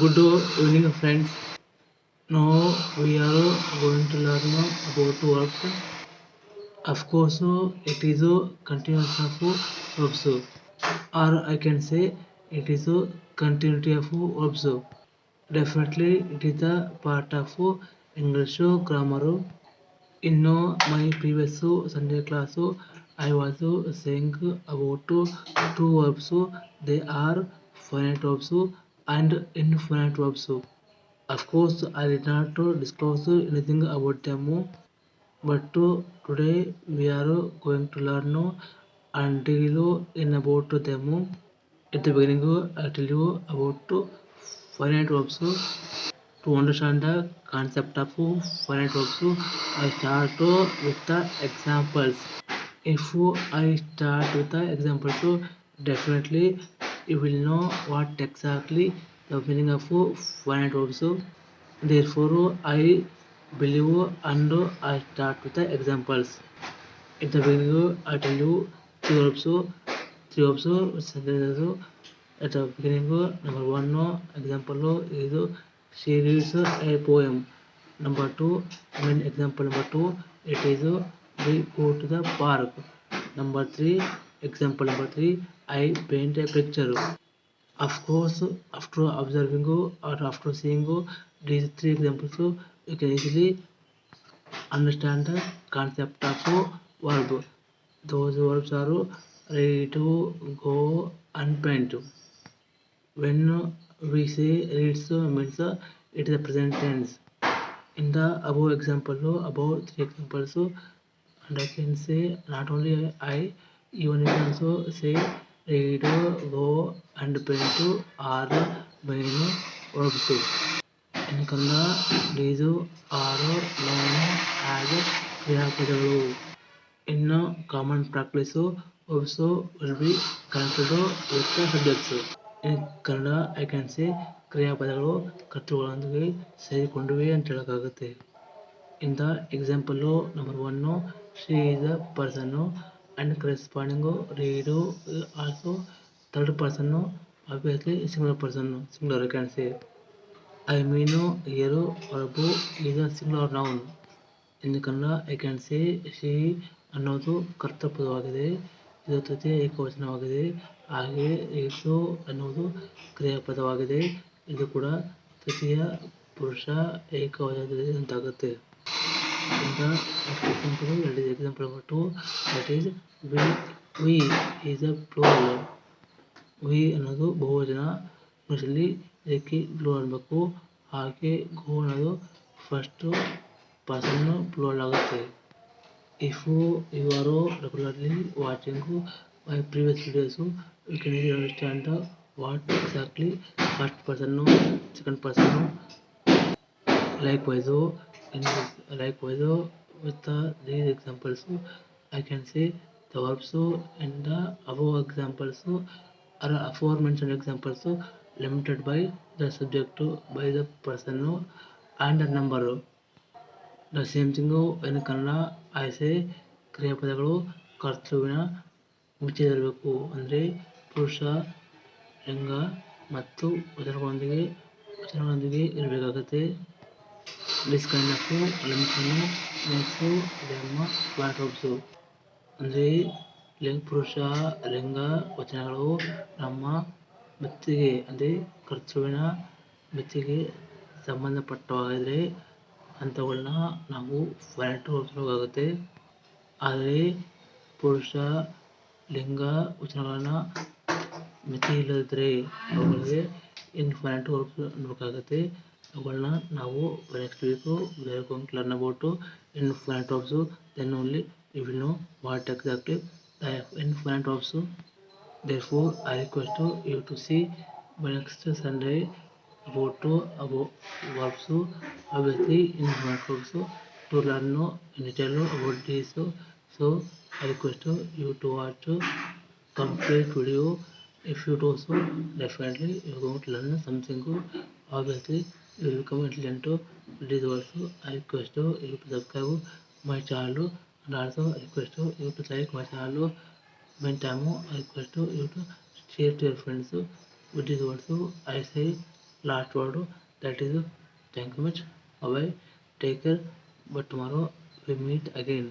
Good evening friends. Now we are going to learn about verbs. Of course it is a continuation of verbs or I can say it is a continuity of verbs. Definitely it is a part of English grammar. In my previous Sunday class I was saying about two verbs. They are finite verbs and infinite verbs. Of course, I did not disclose anything about them, but today we are going to learn and deal in about them. At the beginning, I tell you about finite verbs. To understand the concept of finite verbs, I start with the examples. If I start with the examples, definitely you will know what exactly the meaning of finite verbs. Therefore, I believe and I start with the examples. At the beginning, I tell you three verbs, three verbs sentences. At the beginning, number one example is she reads a poem. Number two, mean example number two, it is we go to the park. Number three, example number three, I paint a picture. Of course, after observing or after seeing these three examples, you can easily understand the concept of verb. Those verbs are read, go, and paint. When we say reads means it is the present tense. In the above example, above three examples, and I can say not only I, ಇವನಿಗೆ ಅನ್ಸು C eight O and paint, are, main ಒಬ್ಟು ಎನ್ಕಲ್ನ these are noun as ಕ್ರಿಯಾಪದಗಳು ಇನ್ನು common practice, ಒಬ್ಸು will be connected with subjects. In Kannada I can see ಕ್ರಿಯಾಪದಗಳು, ಕರ್ತೃಗಳೊಂದಿಗೆ ಸೇರಿಕೊಂಡಿವೆ ಅಂತ ಹೇಳಕ್ಕಾಗುತ್ತೆ. ಇಂಥ example number one she is a person. And corresponding redo also third person obviously singular person singular you can say I mean hero or bo is a singular noun in Kannada I can say she ಅನ್ನೋದು ಕರ್ತಪದವಾಗಿದೆ ಇದು ತೃತೀಯ ಏಕವಚನವಾಗಿದೆ ಹಾಗೆ ಏಸು ಅನ್ನೋದು ಕ್ರಿಯಾಪದವಾಗಿದೆ ಇದು ಕೂಡ ತೃತೀಯ ಪುರುಷ ಏಕವಚನದಲ್ಲಿ ಅಂತಾಗುತ್ತೆ the next example that is example number two that is we we is a plural we ಅನ್ನೋದು ಬಹುವಚನ ಇಂಗ್ಲೀಷಲ್ಲಿ ಇದಕ್ಕೆ ಪ್ಲೂರಲ್ ಅನ್ಬೇಕು ಹಾಗೆ ಗೋ ಅನ್ನೋದು ಫಸ್ಟ್ ಪರ್ಸನ್ ಪ್ಲೂರಲ್ ಆಗುತ್ತೆ if you are regularly watching my previous videos you can easy understand what exactly first person second person likewise in like weather with the, these examples i can say the verbs and the above examples so are aforementioned examples so limited by the subject by the person and the number the same thing in I say Kriya ಕ್ರಿಯಾಪದಗಳು ಕರ್ತೃವಿನ ಮುಚ್ಚಿರಬೇಕು ಅಂದರೆ ಪುರುಷ ಲಿಂಗ ಮತ್ತು ವಚನಗಳೊಂದಿಗೆ ವಚನಗಳೊಂದಿಗೆ ಇರಬೇಕಾಗುತ್ತೆ ለማ ಮೇಕ್ಸು them flat verbs ಅಂದರೆ ಲಿಂಗ ಪುರುಷ ಲಿಂಗ ವಚನಗಳು, ನಮ್ಮ ಮೆತ್ತಿಗೆ, ಅಂದರೆ ಖರ್ಚುವಿನ ಮೆತ್ತಿಗೆ ಸಂಬಂಧಪಟ್ಟವಾಗಿದ್ದರೆ ಅಂಥವುಗಳನ್ನ ನಾವು ವರ್ಬ್ಸ್ಗಳಾಗುತ್ತೆ ಆದರೆ ಪುರುಷ, ಲಿಂಗ ವಚನಗಳನ್ನ ಮಿತಿ ಇಲ್ಲದಿದ್ದರೆ ಅವುಗಳಿಗೆ ಇನ್ಫೈನೈಟ್ ವರ್ಬ್ಸ್ ಅನ್ಬೇಕಾಗುತ್ತೆ ಅವುಗಳನ್ನ ನಾವು next week we are going to learn about infinite verbs then only you will know what exactly the infinite verbs therefore i request you to see by next sunday about about verbs obviously infinite verbs to learn in detail about this so i request you to watch complete video if you do so definitely you are going to learn something obviously కమెంట్లు అంటూ please వాళ్ళు I request my channel అని అర్థం request like my channel వింటాము. I request YouTube share friends please వాళ్ళు I say last word. That is thank much. అవై take but tomorrow we meet again.